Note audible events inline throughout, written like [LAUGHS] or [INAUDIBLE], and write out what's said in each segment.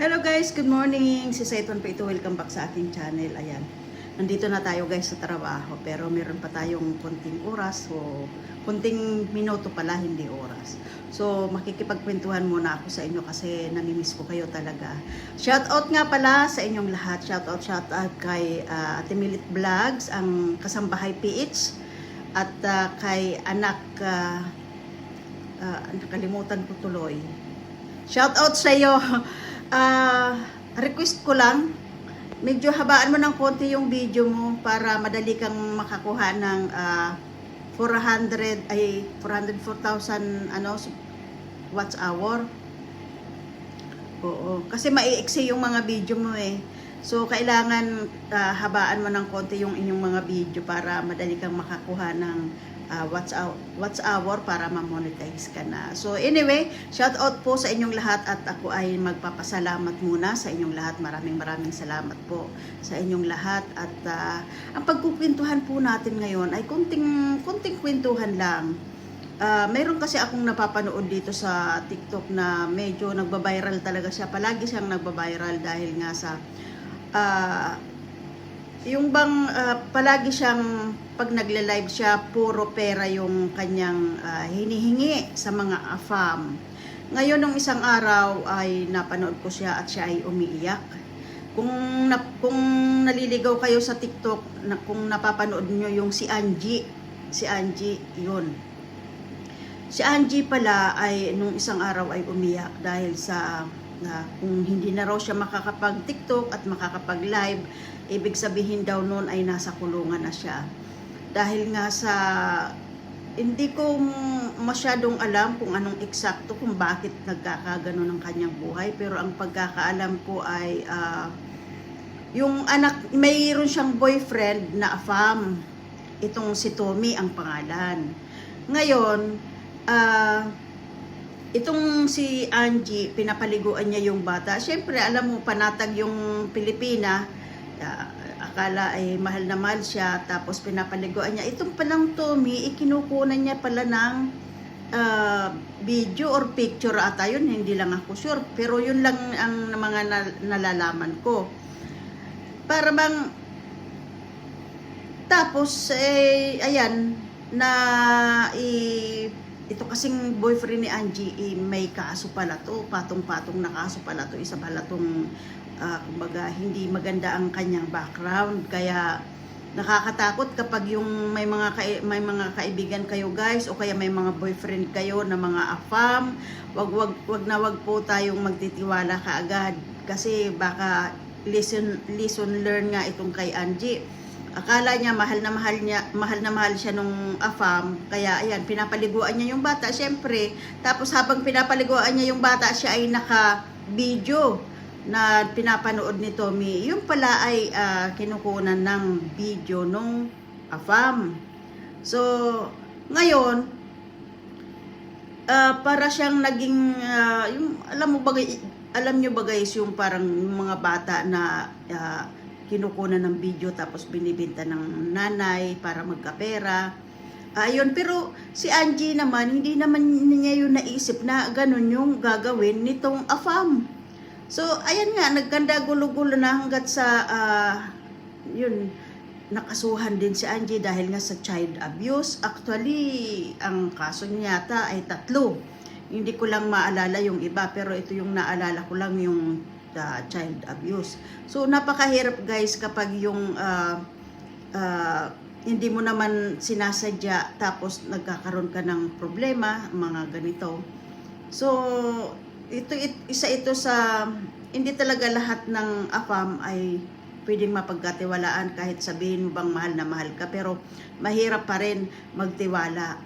Hello guys, good morning. Si Saiton po ito. Welcome back sa aking channel. Ayan. Nandito na tayo guys sa trabaho pero meron pa tayong konting oras so konting minuto pala hindi oras. So makikipagkwentuhan muna ako sa inyo kasi namimiss ko kayo talaga. Shout out nga pala sa inyong lahat. Shout out, shout out kay uh, Ate Milit Vlogs, ang kasambahay PH at ah, kay anak ah, ah, nakalimutan ko tuloy. Shout out sa iyo. Ah, request ko lang, medyo habaan mo ng konti yung video mo para madali kang makakuha ng ah, 400 ay 404,000 ano watch hour. Oo, kasi maiiksi yung mga video mo eh. So kailangan ah, habaan mo ng konti yung inyong mga video para madali kang makakuha ng ah, watch hour, watch hour para ma-monetize ka na. So anyway, shout out po sa inyong lahat at ako ay magpapasalamat muna sa inyong lahat. Maraming maraming salamat po sa inyong lahat at ah, ang pagkukwentuhan po natin ngayon ay kunting kunting kwentuhan lang. Ah, mayroon kasi akong napapanood dito sa TikTok na medyo nagba-viral talaga siya. Palagi siyang nagba-viral dahil nga sa ah, yung bang ah, palagi siyang pag nagle-live siya, puro pera yung kanyang ah, hinihingi sa mga afam. Ngayon, nung isang araw ay napanood ko siya at siya ay umiiyak. Kung, na, kung naliligaw kayo sa TikTok, na, kung napapanood nyo yung si Angie, si Angie, yun. Si Angie pala ay nung isang araw ay umiyak dahil sa na kung hindi na raw siya makakapag-TikTok at makakapag-live, ibig sabihin daw noon ay nasa kulungan na siya. Dahil nga sa hindi ko masyadong alam kung anong eksakto kung bakit nagkakagano ng kanyang buhay pero ang pagkakaalam ko ay ah, yung anak mayroon siyang boyfriend na afam itong si Tommy ang pangalan ngayon ah itong si Angie, pinapaliguan niya yung bata. Siyempre, alam mo, panatag yung Pilipina. ah, akala ay mahal na mahal siya. Tapos pinapaliguan niya. Itong palang Tommy, ikinukunan niya pala ng ah, video or picture ata yun. Hindi lang ako sure. Pero yun lang ang mga na- nalalaman ko. Para bang tapos, eh, ayan, na i, ito kasing boyfriend ni Angie, eh, may kaso pala to, patong-patong na kaso pala to, isa pala tong, ah, kumbaga, hindi maganda ang kanyang background, kaya nakakatakot kapag yung may mga kai- may mga kaibigan kayo guys o kaya may mga boyfriend kayo na mga afam wag wag wag na wag po tayong magtitiwala kaagad. Kasi baka listen listen learn nga itong kay Angie akala niya mahal na mahal niya mahal na mahal siya nung afam. Kaya ayan pinapaliguan niya yung bata syempre. Tapos habang pinapaliguan niya yung bata siya ay naka video na pinapanood ni Tommy. Yung pala ay ah, kinukunan ng video nung afam. So ngayon ah, para siyang naging ah, yung alam mo ba alam niyo ba guys yung parang mga bata na ah, kinukunan ng video tapos binibenta ng nanay para magkapera. Ayun, pero si Angie naman, hindi naman niya yung naisip na ganun yung gagawin nitong AFAM. So, ayan nga, nagkanda gulo-gulo na hanggat sa, ah, yun, nakasuhan din si Angie dahil nga sa child abuse. Actually, ang kaso niya yata ay tatlo. Hindi ko lang maalala yung iba, pero ito yung naalala ko lang yung ah, child abuse. So, napakahirap guys kapag yung ah, ah, hindi mo naman sinasadya tapos nagkakaroon ka ng problema, mga ganito. So, ito, it- isa ito sa hindi talaga lahat ng AFAM ay pwedeng mapagkatiwalaan kahit sabihin mo bang mahal na mahal ka pero mahirap pa rin magtiwala.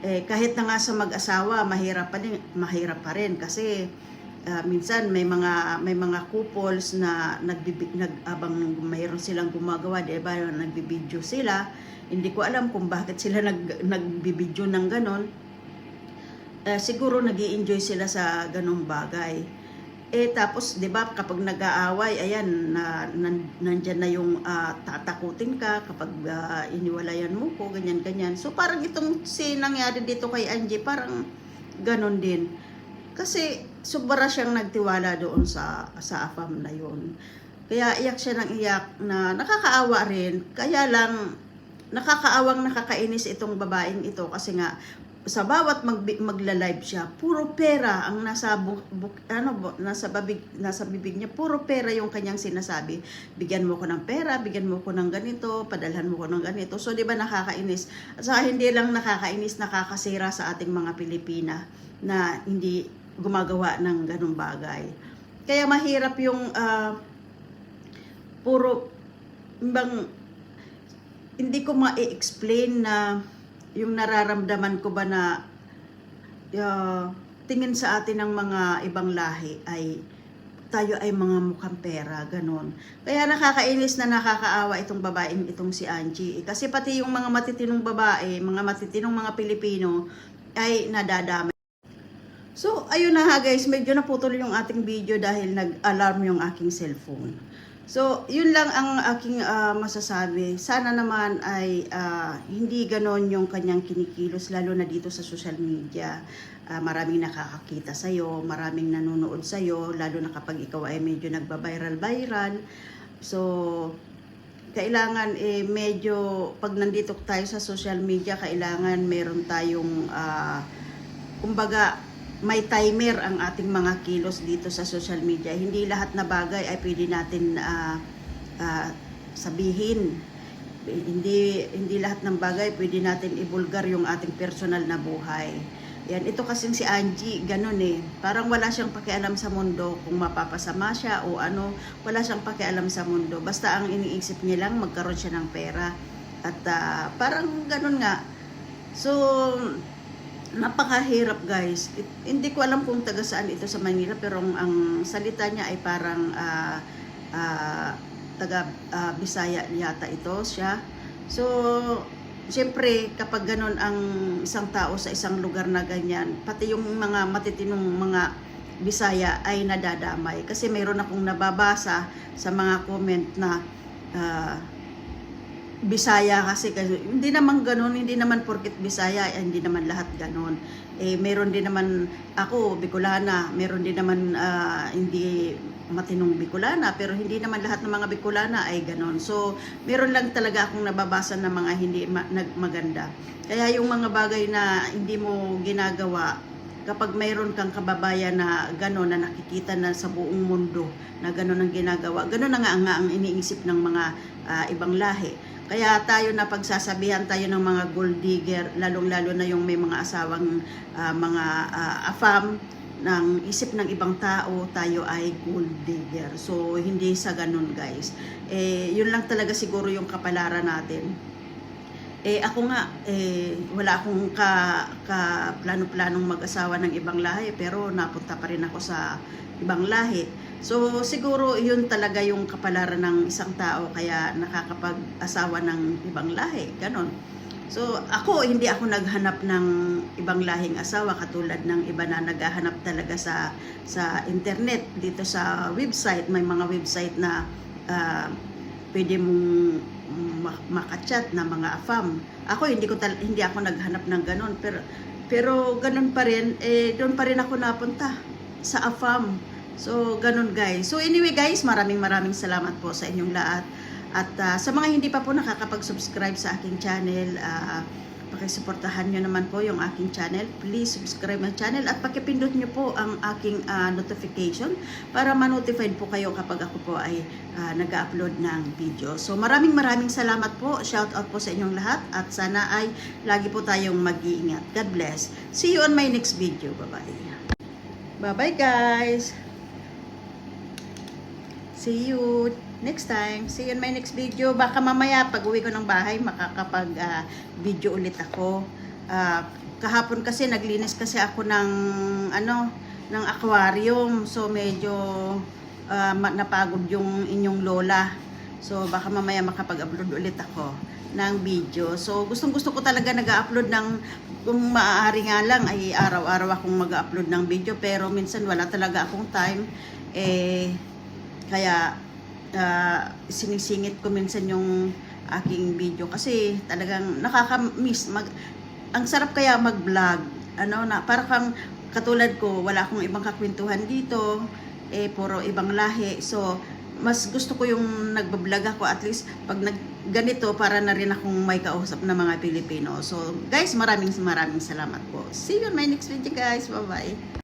Eh, kahit na nga sa mag-asawa, mahirap pa rin, mahirap pa rin kasi ah, minsan may mga may mga couples na nagbibig nag abang mayroon silang gumagawa, 'di ba? Nagbibideo sila. Hindi ko alam kung bakit sila [LAUGHS] nag nagbibideo ng ganon. Eh, siguro nag enjoy sila sa ganong bagay. Eh tapos 'di ba kapag nag-aaway, ayan na nan, nandyan na yung ah, tatakutin ka kapag ah, iniwalayan mo ko, ganyan ganyan. So parang itong si nangyari dito kay Angie, parang ganon din. Kasi sobra siyang nagtiwala doon sa sa AFAM na yun. Kaya iyak siya ng iyak na nakakaawa rin. Kaya lang nakakaawang nakakainis itong babaeng ito kasi nga sa bawat mag magla-live siya, puro pera ang nasa bu, bu- ano nasa babig nasa bibig niya, puro pera yung kanyang sinasabi. Bigyan mo ko ng pera, bigyan mo ko ng ganito, padalhan mo ko ng ganito. So 'di ba nakakainis? At saka hindi lang nakakainis, nakakasira sa ating mga Pilipina na hindi gumagawa ng ganung bagay. Kaya mahirap yung ah, puro bang hindi ko ma-explain na yung nararamdaman ko ba na uh, tingin sa atin ng mga ibang lahi ay tayo ay mga mukhang pera, ganon. Kaya nakakainis na nakakaawa itong babaeng itong si Angie. Eh, Kasi pati yung mga matitinong babae, mga matitinong mga Pilipino ay nadadamay. So, ayun na ha guys, medyo naputol yung ating video dahil nag-alarm yung aking cellphone. So, yun lang ang aking ah, masasabi. Sana naman ay ah, hindi ganon yung kanyang kinikilos, lalo na dito sa social media. Ah, maraming nakakakita sa'yo, maraming nanonood sa'yo, lalo na kapag ikaw ay medyo nagba-viral-viral. So, kailangan eh medyo pag nandito tayo sa social media, kailangan meron tayong ah, kumbaga may timer ang ating mga kilos dito sa social media. Hindi lahat na bagay ay pwede natin ah, ah, sabihin. Hindi hindi lahat ng bagay pwede natin ibulgar yung ating personal na buhay. Yan, ito kasing si Angie, ganun eh. Parang wala siyang pakialam sa mundo kung mapapasama siya o ano, wala siyang pakialam sa mundo. Basta ang iniisip niya lang magkaroon siya ng pera. At ah, parang ganun nga. So, napakahirap guys. It- hindi ko alam kung taga saan ito sa Manila pero ang, ang salita niya ay parang ah, ah, taga ah, Bisaya yata ito siya. So, siyempre kapag ganun ang isang tao sa isang lugar na ganyan, pati yung mga matitinong mga Bisaya ay nadadamay. Kasi mayroon akong nababasa sa mga comment na ah, Bisaya kasi kasi hindi naman ganoon, hindi naman porket Bisaya, eh, hindi naman lahat ganoon. Eh meron din naman ako Bicolana, meron din naman ah, hindi matinong Bicolana, pero hindi naman lahat ng mga Bicolana ay ganoon. So, meron lang talaga akong nababasa na mga hindi ma- maganda. Kaya yung mga bagay na hindi mo ginagawa, kapag mayroon kang kababayan na gano'n na nakikita na sa buong mundo na gano'n ang ginagawa, gano'n na nga, nga ang iniisip ng mga ah, ibang lahi. Kaya tayo na pagsasabihan tayo ng mga gold digger, lalong-lalo na yung may mga asawang ah, mga ah, afam ng isip ng ibang tao, tayo ay gold digger. So, hindi sa ganun guys. Eh, yun lang talaga siguro yung kapalaran natin. Eh, ako nga, eh, wala akong ka, ka plano-planong mag-asawa ng ibang lahi, pero napunta pa rin ako sa ibang lahi. So, siguro yun talaga yung kapalaran ng isang tao, kaya nakakapag-asawa ng ibang lahi, ganon. So, ako, hindi ako naghanap ng ibang lahing asawa katulad ng iba na naghahanap talaga sa sa internet, dito sa website, may mga website na ah, pwede mong ma- makachat na mga afam. Ako hindi ko hindi ako naghanap ng ganun pero pero ganun pa rin eh doon pa rin ako napunta sa afam. So ganun guys. So anyway guys, maraming maraming salamat po sa inyong lahat. At ah, sa mga hindi pa po nakakapag-subscribe sa aking channel, ah, pakisuportahan nyo naman po yung aking channel. Please subscribe my channel at pakipindot nyo po ang aking ah, notification para ma-notified po kayo kapag ako po ay ah, nag-upload ng video. So maraming maraming salamat po. Shout out po sa inyong lahat at sana ay lagi po tayong mag-iingat. God bless. See you on my next video. Bye-bye. Bye-bye guys. See you next time. See you in my next video. Baka mamaya pag uwi ko ng bahay makakapag ah, video ulit ako. Ah, kahapon kasi naglinis kasi ako ng ano ng aquarium. So medyo ma- napagod yung inyong lola. So baka mamaya makapag-upload ulit ako ng video. So gustong gusto ko talaga nag-upload ng kung maaari nga lang ay araw-araw akong mag-upload ng video pero minsan wala talaga akong time eh kaya ah, sinisingit ko minsan yung aking video kasi talagang nakaka-miss mag ang sarap kaya mag-vlog ano na para kang katulad ko, wala akong ibang kakwentuhan dito, eh puro ibang lahi. So, mas gusto ko yung nagbablog ako at least pag nag ganito para na rin akong may kausap na mga Pilipino. So, guys, maraming maraming salamat po. See you on my next video, guys. Bye-bye.